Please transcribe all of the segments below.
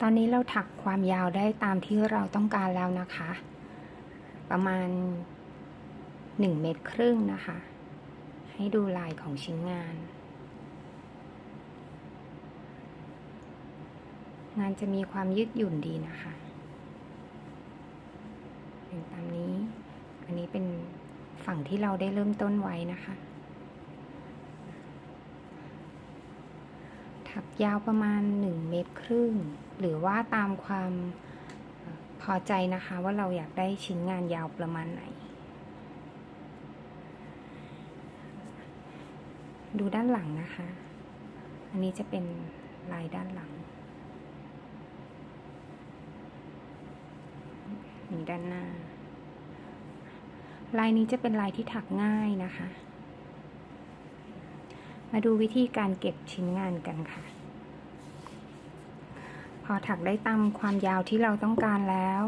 ตอนนี้เราถักความยาวได้ตามที่เราต้องการแล้วนะคะ ประมาณ 1 เมตรครึ่งนะคะ ให้ดูลายของชิ้นงาน งานจะมีความยืดหยุ่นดีนะคะเป็นตามนี้ อันนี้เป็นฝั่งที่เราได้เริ่มต้นไว้นะคะ ถัก ยาวประมาณ 1 เมตรครึ่ง หรือว่าตามความพอใจนะคะว่าเราอยากได้ชิ้นงานยาวประมาณไหน ดูด้านหลังนะคะ อันนี้จะเป็นลายด้านหลังมีด้านหน้า ลายนี้จะเป็นลายที่ถักง่ายนะคะ มาดูวิธีการเก็บชิ้นงานกันค่ะ พอถักได้ตามความยาวที่เราต้องการแล้ว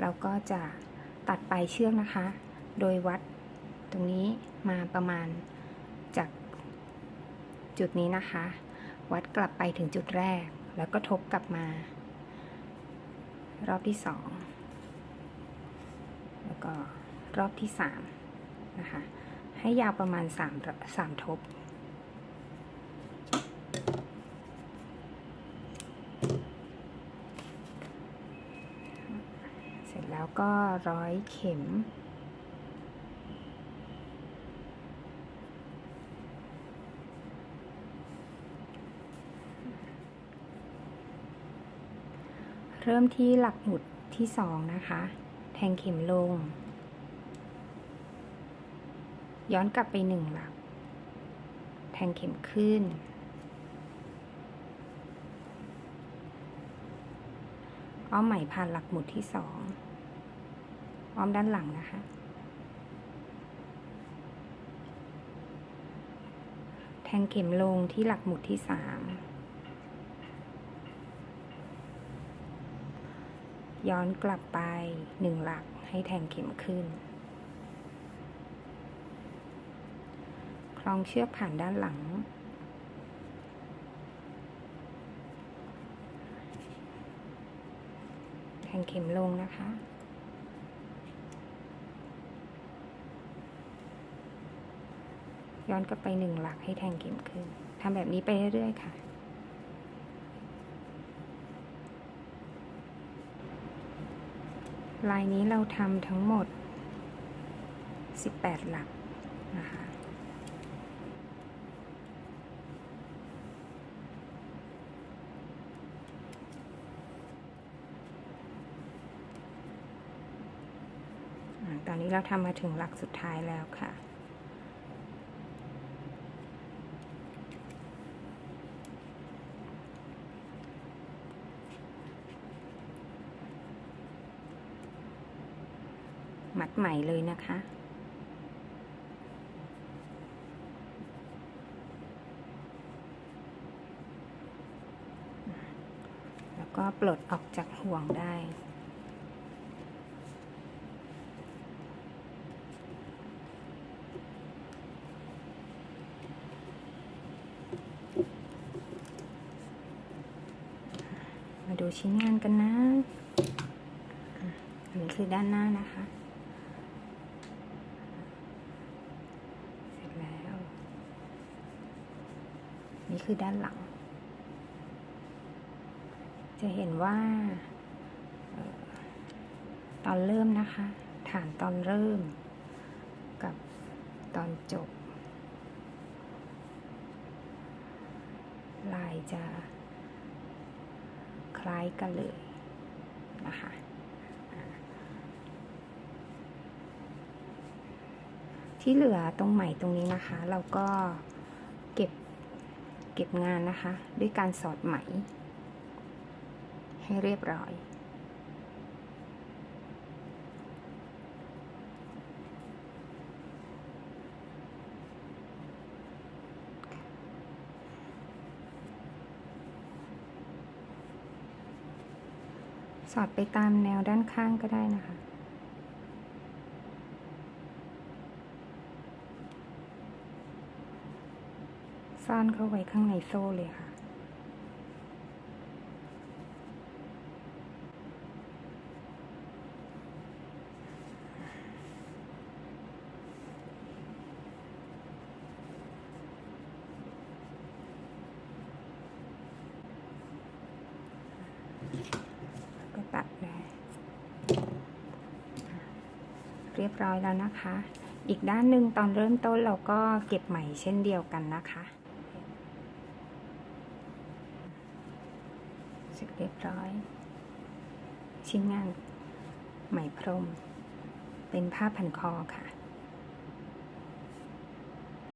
เราก็จะตัดปลายเชือกนะคะ โดยวัดตรงนี้มาประมาณจากจุดนี้นะคะ วัดกลับไปถึงจุดแรก แล้วก็ทบกลับมา รอบที่สองแล้วก็รอบที่สามนะคะ ให้ยาวประมาณสามสามทบ เสร็จแล้ว ก็ร้อยเข็ม เริ่มที่หลักหมุดที่สองนะคะ แทงเข็มลง ย้อนกลับไปหนึ่งหลัก แทงเข็มขึ้นอ้อมไหมผ่านหลักหมุดที่สอง อ้อมด้านหลังนะคะ แทงเข็มลงที่หลักหมุดที่สามย้อนกลับไปหนึ่งหลักให้แทงเข็มขึ้น คล้องเชือกผ่านด้านหลัง แทงเข็มลงนะคะ ย้อนกลับไปหนึ่งหลักให้แทงเข็มขึ้นทำแบบนี้ไปเรื่อยๆค่ะ ลายนี้เราทำทั้งหมด 18 หลักนะคะตอนนี้เราทำมาถึงหลักสุดท้ายแล้วค่ะ มัดใหม่เลยนะคะ แล้วก็ปลดออกจากห่วงได้มาดูชิ้นงานกันนะอะอันนี้คือด้านหน้านะคะ เสร็จแล้ว นี่คือด้านหลัง จะเห็นว่าตอนเริ่มนะคะ ฐานตอนเริ่ม กับตอนจบ ลายจะคล้ายกันเลยนะคะที่เหลือตรงไหมตรงนี้นะคะ เราก็เก็บ เก็บงานนะคะ ด้วยการสอดไหม ให้เรียบร้อย สอดไปตามแนวด้านข้างก็ได้นะคะ ซ่อนเข้าไว้ข้างในโซ่เลยค่ะ ก็ตัดเลย เรียบร้อยแล้วนะคะ อีกด้านหนึ่งตอนเริ่มต้นเราก็เก็บใหม่เช่นเดียวกันนะคะ เสร็จเรียบร้อย ชิ้นงานไหมพรม เป็นผ้าพันคอค่ะ